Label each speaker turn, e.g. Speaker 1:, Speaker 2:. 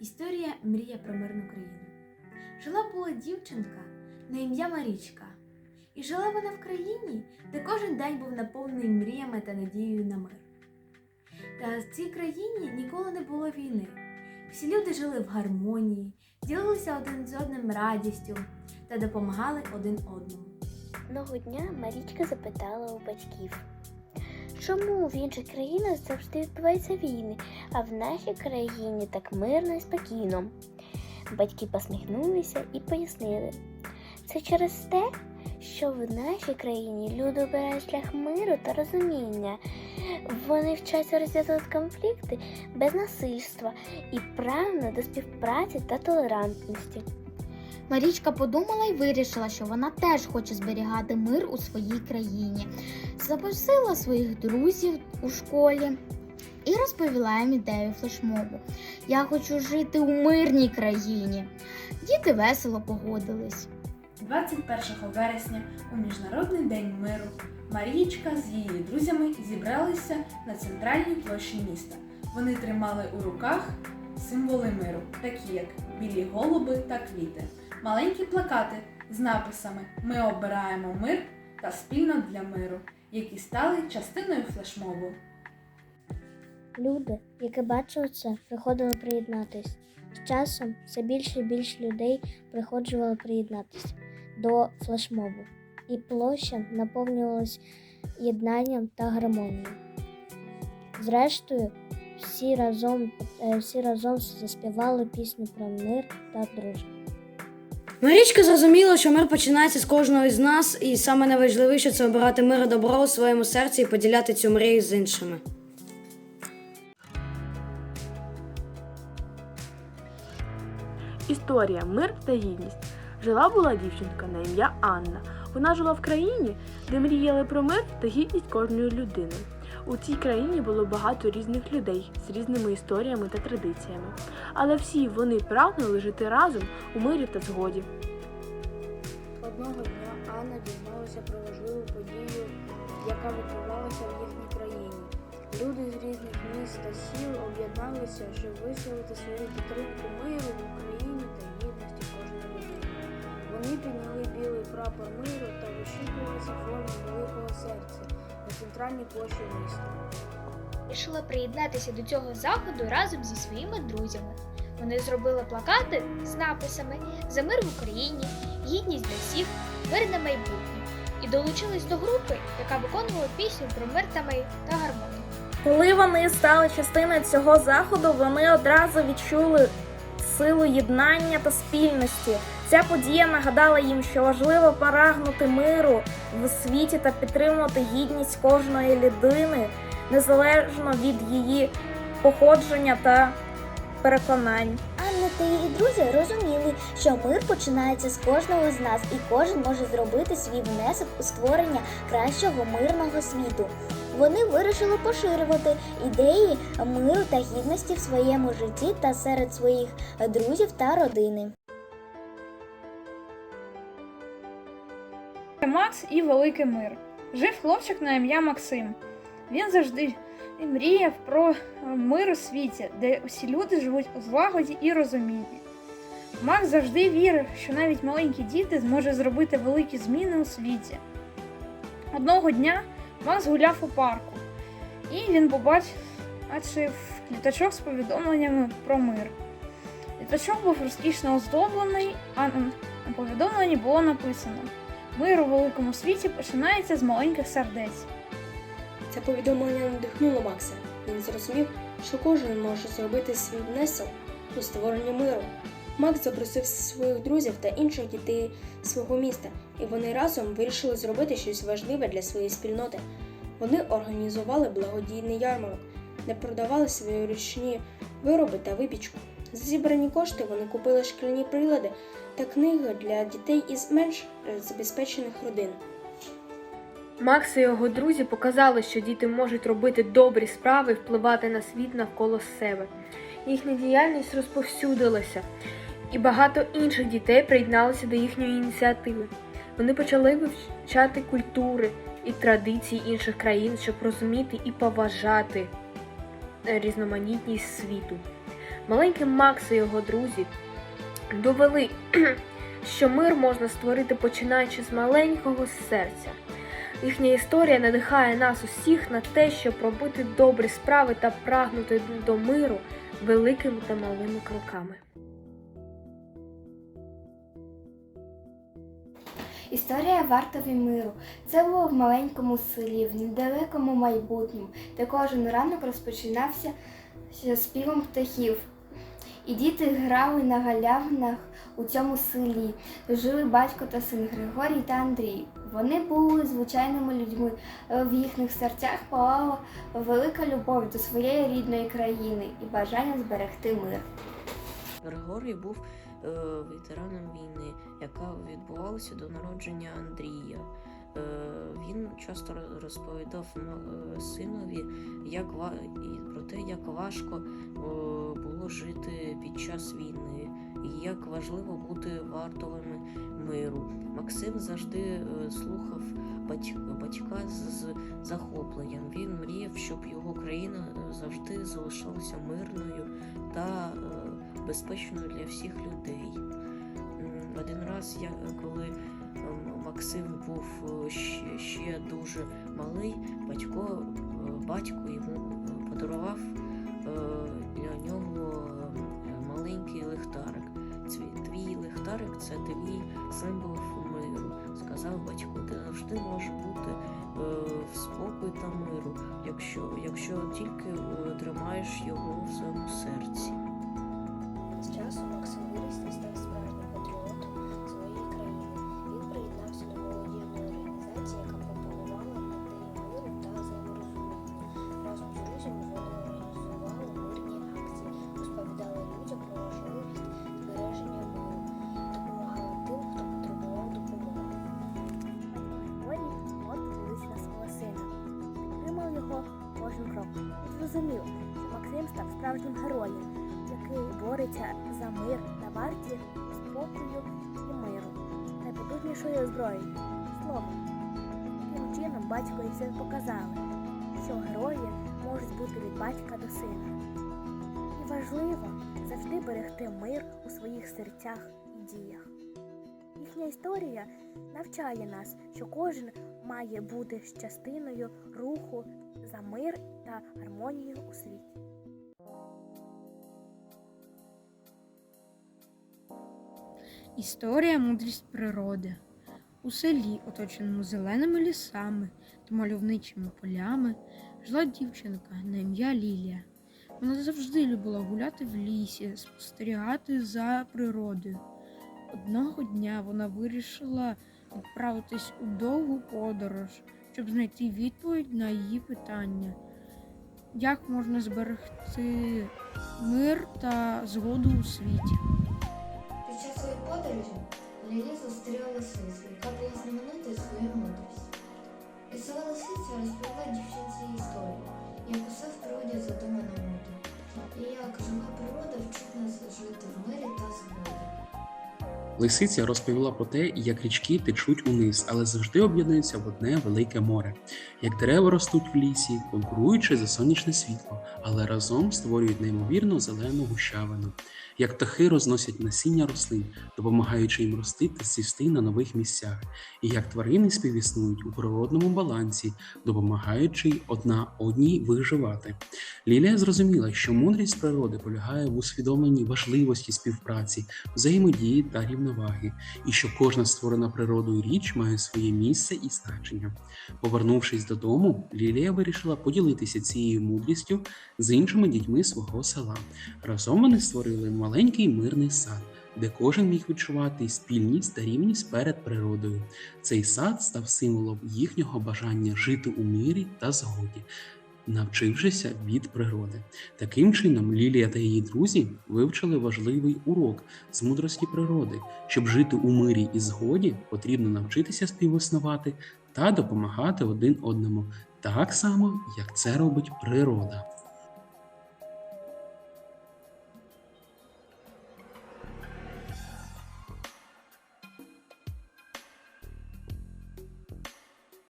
Speaker 1: Історія мрія про мирну країну. Жила була дівчинка на ім'я Марічка. І жила вона в країні, де кожен день був наповнений мріями та надією на мир. Та в цій країні ніколи не було війни. Всі люди жили в гармонії, ділилися один з одним радістю та допомагали один одному.
Speaker 2: Одного дня Марічка запитала у батьків, чому в інших країнах завжди відбуваються війни, а в нашій країні так мирно і спокійно. Батьки посміхнулися і пояснили, це через те, що в нашій країні люди обирають шлях миру та розуміння. Вони вчаться розв'язувати конфлікти без насильства і прагнуть до співпраці та толерантності.
Speaker 3: Марічка подумала і вирішила, що вона теж хоче зберігати мир у своїй країні. Запросила своїх друзів у школі і розповіла їм ідею флешмобу. Я хочу жити у мирній країні. Діти весело погодились.
Speaker 4: 21 вересня у Міжнародний день миру Марієчка з її друзями зібралися на центральній площі міста. Вони тримали у руках символи миру, такі як білі голуби та квіти, маленькі плакати з написами Ми обираємо мир та спільно для миру, які стали частиною флешмобу.
Speaker 2: Люди, які бачили це, приходили приєднатись. З часом все більше і більше людей приходжували приєднатись до флешмобу, і площа наповнювалась єднанням та гармонією. Зрештою, всі разом, е, всі разом заспівали пісню про мир та дружбу.
Speaker 5: Марічка зрозуміла, що мир починається з кожного із нас, і саме найважливіше це обирати мир і добро у своєму серці і поділяти цю мрію з іншими.
Speaker 6: Історія Мир та гідність. Жила була дівчинка на ім'я Анна. Вона жила в країні, де мріяли про мир та гідність кожної людини. У цій країні було багато різних людей з різними історіями та традиціями, але всі вони прагнули жити разом у мирі та згоді.
Speaker 7: Одного дня Анна дізналася про важливу подію, яка відбувалася в їхній країні. Люди з різних міст та сіл об'єдналися, щоб висловити свою підтримку миру в Україні та гідності кожної людини. Вони підняли білий прапор миру та вишикувалися форму великого серця центральній площі міста.
Speaker 3: Вирішила приєднатися до цього заходу разом зі своїми друзями. Вони зробили плакати з написами За мир в Україні, гідність для всіх, мирне майбутнє і долучились до групи, яка виконувала пісню про мир та май та гармонію.
Speaker 8: Коли вони стали частиною цього заходу, вони одразу відчули силу єднання та спільності. Ця подія нагадала їм, що важливо прагнути миру в світі та підтримувати гідність кожної людини, незалежно від її походження та переконань.
Speaker 2: Анна та її друзі розуміли, що мир починається з кожного з нас, і кожен може зробити свій внесок у створення кращого мирного світу. Вони вирішили поширювати ідеї миру та гідності в своєму житті та серед своїх друзів та родини.
Speaker 9: Макс і Великий Мир. Жив хлопчик на ім'я Максим. Він завжди мріяв про е, мир у світі, де усі люди живуть у злагоді і розумінні. Макс завжди вірив, що навіть маленькі діти зможуть зробити великі зміни у світі. Одного дня Макс гуляв у парку, і він побачив літачок з повідомленнями про мир. Літачок був розкішно оздоблений, а на повідомленні було написано: Мир у великому світі починається з маленьких сердець.
Speaker 10: Це повідомлення надихнуло Макса. Він зрозумів, що кожен може зробити свій внесок у створення миру. Макс запросив своїх друзів та інших дітей свого міста, і вони разом вирішили зробити щось важливе для своєї спільноти. Вони організували благодійний ярмарок, де продавали свої ручні вироби та випічку. За зібрані кошти вони купили шкляні прилади та книги для дітей із менш забезпечених родин.
Speaker 11: Макс і його друзі показали, що діти можуть робити добрі справи і впливати на світ навколо себе. Їхня діяльність розповсюдилася, і багато інших дітей приєдналися до їхньої ініціативи. Вони почали вивчати культури і традиції інших країн, щоб розуміти і поважати різноманітність світу. Маленький Макс і його друзі довели, що мир можна створити починаючи з маленького серця. Їхня історія надихає нас усіх на те, щоб робити добрі справи та прагнути до миру великими та малими кроками.
Speaker 12: Історія вартові миру. Це було в маленькому селі, в недалекому майбутньому, де кожен ранок розпочинався з співом птахів. І діти грали на галявинах у цьому селі. Жили батько та син Григорій та Андрій. Вони були звичайними людьми, в їхніх серцях палала велика любов до своєї рідної країни і бажання зберегти мир.
Speaker 13: Григорій був е, ветераном війни, яка відбувалася до народження Андрія. Е, він часто розповідав е, синові як про те, як важко е, було жити під час війни, і як важливо бути вартовими миру. Максим завжди слухав батька з захопленням. Він мріяв, щоб його країна завжди залишалася мирною та безпечною для всіх людей. Один раз, я, коли Максим був е, ще, ще дуже малий, батько, е, батько йому е, подарував для нього маленький лихтарик. Твій лихтарик це твій символ миру. Сказав батько, ти завжди можеш бути в спокій та миру, якщо, якщо тільки тримаєш його в своєму серці.
Speaker 14: Кожен крок зрозумів, що Максим став справжнім героєм, який бореться за мир на варті спокою і миру, найпотужнішою зброєю словом. Таким чином батько і син показали, що герої можуть бути від батька до сина. І важливо завжди берегти мир у своїх серцях і діях. Їхня історія навчає нас, що кожен має бути частиною руху за мир та гармонію у світі.
Speaker 9: Історія мудрість природи. У селі, оточеному зеленими лісами та мальовничими полями, жила дівчинка на ім'я Лілія. Вона завжди любила гуляти в лісі, спостерігати за природою. Одного дня вона вирішила відправитись у довгу подорож, щоб знайти відповідь на її питання, як можна зберегти мир та згоду у світі.
Speaker 15: Під час своєї подорожі Лілі зустріла лисицю, яка була знаменитою своєю мудрістю. Лісова лисиця розповіла дівчинці історію, як усе в природі задумано мудро, і як жива природа вчить нас жити в мирі та згоді.
Speaker 16: Лисиця розповіла про те, як річки течуть униз, але завжди об'єднуються в одне велике море, як дерева ростуть в лісі, конкуруючи за сонячне світло, але разом створюють неймовірну зелену гущавину, як птахи розносять насіння рослин, допомагаючи їм рости та цвісти на нових місцях, і як тварини співіснують у природному балансі, допомагаючи одна одній виживати. Лілія зрозуміла, що мудрість природи полягає в усвідомленні важливості співпраці, взаємодії та рівноваги, і що кожна створена природою річ має своє місце і значення. Повернувшись додому, Лілія вирішила поділитися цією мудрістю з іншими дітьми свого села. Разом вони створили маленький мирний сад. Де кожен міг відчувати спільність та рівність перед природою. Цей сад став символом їхнього бажання жити у мирі та згоді, навчившися від природи. Таким чином, Лілія та її друзі вивчили важливий урок з мудрості природи. Щоб жити у мирі і згоді, потрібно навчитися співіснувати та допомагати один одному, так само, як це робить природа.